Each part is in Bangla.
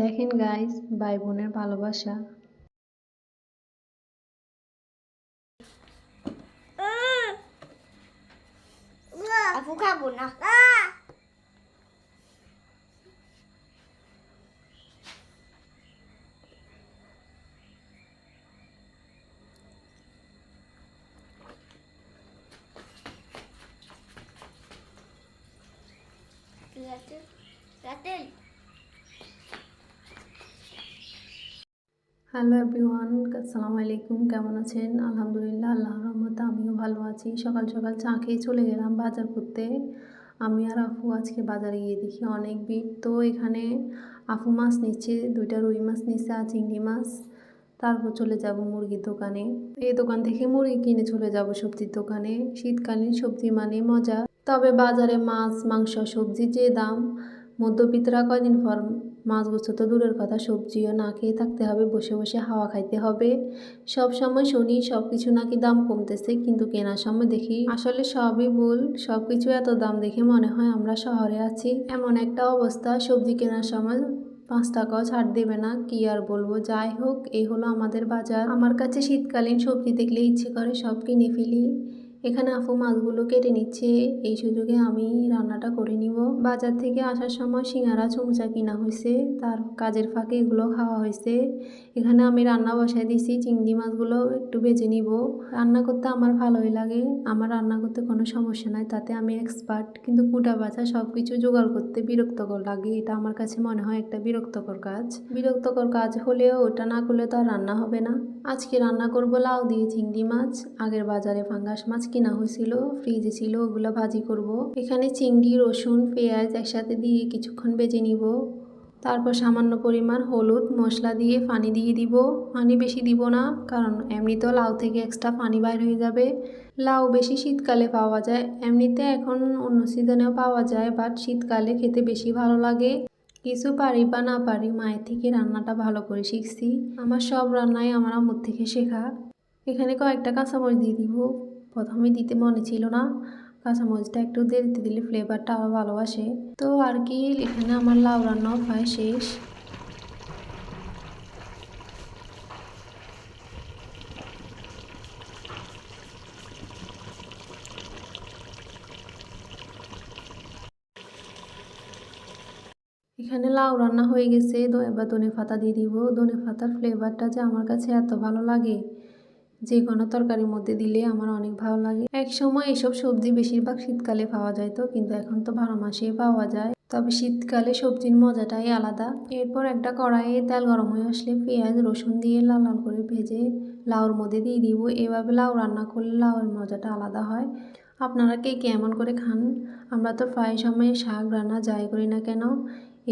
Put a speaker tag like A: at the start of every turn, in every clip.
A: দেখেন গাইস ভাই বোনের ভালোবাসা
B: খাব না।
A: হ্যালো এভরিওয়ান আসসালামু আলাইকুম, কেমন আছেন? আলহামদুলিল্লাহ, আল্লাহর রহমতে আমিও ভালো আছি। সকাল সকাল চা খেয়ে চলে গেলাম বাজার করতে। আমি আর আফু আজকে বাজারে গিয়ে দেখি অনেক ভিড়। তো এখানে আফু মাছ নিচ্ছে, দুইটা রুই মাছ নিচ্ছে আর চিংড়ি মাছ। তারপর চলে যাব মুরগির দোকানে। এই দোকান থেকে মুরগি কিনে চলে যাব সবজির দোকানে। শীতকালীন সবজি মানে মজা। তবে বাজারে মাছ, মাংস, সবজি যে দাম মধ্যবিত্তরা কয়দিন পর মাছ তো দূরের কথা, সবজিও না খেয়ে থাকতে হবে, বসে বসে হাওয়া খাইতে হবে। সব সময় শুনি, সব কিছু নাকি দাম কমতেছে, কিন্তু কেনার সময় দেখি আসলে সবই ভুল। সব কিছু এত দাম দেখে মনে হয় আমরা শহরে আছি। এমন একটা অবস্থা, সবজি কেনার সময় পাঁচ টাকাও ছাড় দেবে না, কি আর বলব? যাই হোক, এই হলো আমাদের বাজার। আমার কাছে শীতকালীন সবজি দেখলে ইচ্ছে করে সব কিনে ফেলি। এখানে আফু মাছগুলো কেটে নিচ্ছে। এই সুযোগে আমি রান্নাটা করে নিব। বাজার থেকে আসার সময় সিঙ্গারা, চুমচা কিনা হয়েছে। তার কাজের ফাঁকে এগুলো খাওয়া হয়েছে। এখানে আমি রান্না বসাই দিয়েছি। চিংড়ি মাছগুলো একটু বেজে নিব। রান্না করতে আমার ভালোই লাগে। আমার রান্না করতে কোনো সমস্যা নাই। তাতে আমি এক্সপার্ট কিন্তু কুটা বাছা সব কিছু জোগাড় করতে বিরক্তকর লাগে। এটা আমার কাছে মনে হয় একটা বিরক্তকর কাজ। বিরক্তকর কাজ হলেও ওটা না করলে তো আর রান্না হবে না। আজকে রান্না করব লাউ দিয়ে চিংড়ি মাছ। আগের বাজারে ফাঙ্গাস মাছ কিনা হয়েছিল ফ্রিজে ছিল, ওগুলো ভাজি করব। এখানে চিংড়ি, রসুন, পেঁয়াজ একসাথে দিয়ে কিছুক্ষণ বেজে নিব। তারপর সামান্য পরিমাণ হলুদ মশলা দিয়ে পানি দিয়ে দিব। পানি বেশি দিব না, কারণ এমনিতেও লাউ থেকে এক্সট্রা পানি বাইর হয়ে যাবে। লাউ বেশি শীতকালে পাওয়া যায়, এমনিতে এখন অন্য সিজনেও পাওয়া যায় বাট শীতকালে খেতে বেশি ভালো লাগে। কিছু পারি বা না পারি, মায়ের থেকে রান্নাটা ভালো করে শিখছি। আমার সব রান্নাই আমার আম্মুর থেকে শেখা। এখানে কয়েকটা কাঁচামরিচ দিয়ে দিব। প্রথমে দিতে মনে ছিল না। কাঁচামরিচটা একটু দেরিতে দিলে ফ্লেভারটা আরও ভালো আসে। তো আর কি, এখানে আমার লাউ রান্নাও প্রায় শেষ। এখানে লাউ রান্না হয়ে গেছে। এবার ধনে পাতা দিয়ে দিব। ধনে পাতার ফ্লেভারটা যে আমার কাছে এত ভালো লাগে। যে কোনো তরকারির মধ্যে দিলে আমার অনেক ভালো লাগে। এক সময় এসব সবজি বেশিরভাগ শীতকালে পাওয়া যায় তো, কিন্তু এখন তো বারো মাসে পাওয়া যায়। তবে শীতকালে সবজির মজাটাই আলাদা। এরপর একটা কড়াইয়ে তেল গরম হয়ে আসলে পেঁয়াজ, রসুন দিয়ে লাল লাল করে ভেজে লাউর মধ্যে দিয়ে দিব। এভাবে লাউ রান্না করলে লাউয়ের মজাটা আলাদা হয়। আপনারা কে কেমন করে খান? আমরা তো প্রায় সময় শাক রান্না যাই করি না কেন,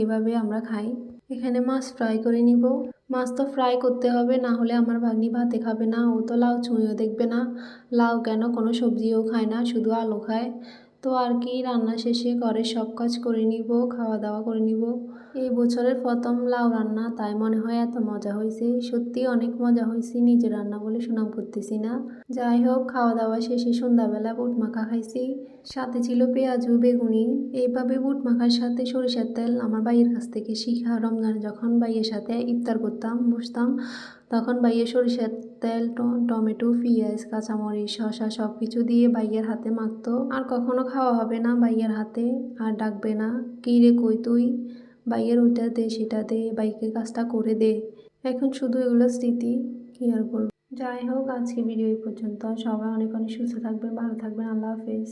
A: এভাবে আমরা খাই। এখানে মাছ ফ্রাই করে নিব। মাছ তো ফ্রাই করতে হবে, না হলে আমার ভাগ্নি ভাতে খাবে না। ও তো লাউ ছুঁয়েও দেখবে না। লাউ কেন? কোনো সবজিও খায় না, শুধু আলু খায়। তো আর কি, রান্না শেষে ঘরের সব কাজ করে নিব, খাওয়া দাওয়া করে নিব। এই বছরের প্রথম লাউ রান্না, তাই মনে হয় এত মজা হয়েছে। সত্যি অনেক মজা হয়েছে নিজে রান্না বলে সুনাম করতেছি না। যাই হোক, খাওয়া দাওয়া শেষে সন্ধ্যাবেলা বুট মাখা খাইছি। সাথে ছিল পেঁয়াজু, বেগুনি। এইভাবে বুট মাখার সাথে সরিষার তেল আমার ভাইয়ের কাছ থেকে শিখা। রমজানে যখন ভাইয়ের সাথে ইফতার করতাম, বসতাম, তখন ভাইয়ের সরিষার তেল টমেটো, পেঁয়াজ, কাঁচামরিচ শশা সব কিছু দিয়ে ভাইয়ের হাতে মাখতো। আর কখনো খাওয়া হবে না ভাইয়ের হাতে, আর ডাকবে না, কী রে কই তুই? ভাইয়ের ওইটা দে, সেটা দে বাইকের কাজটা করে দে। এখন শুধু এগুলো স্মৃতি, কী আর বলব? যাই হোক আজকে ভিডিও এই পর্যন্ত। সবাই অনেক অনেক সুস্থ থাকবেন, ভালো থাকবেন, আল্লাহ হাফেজ।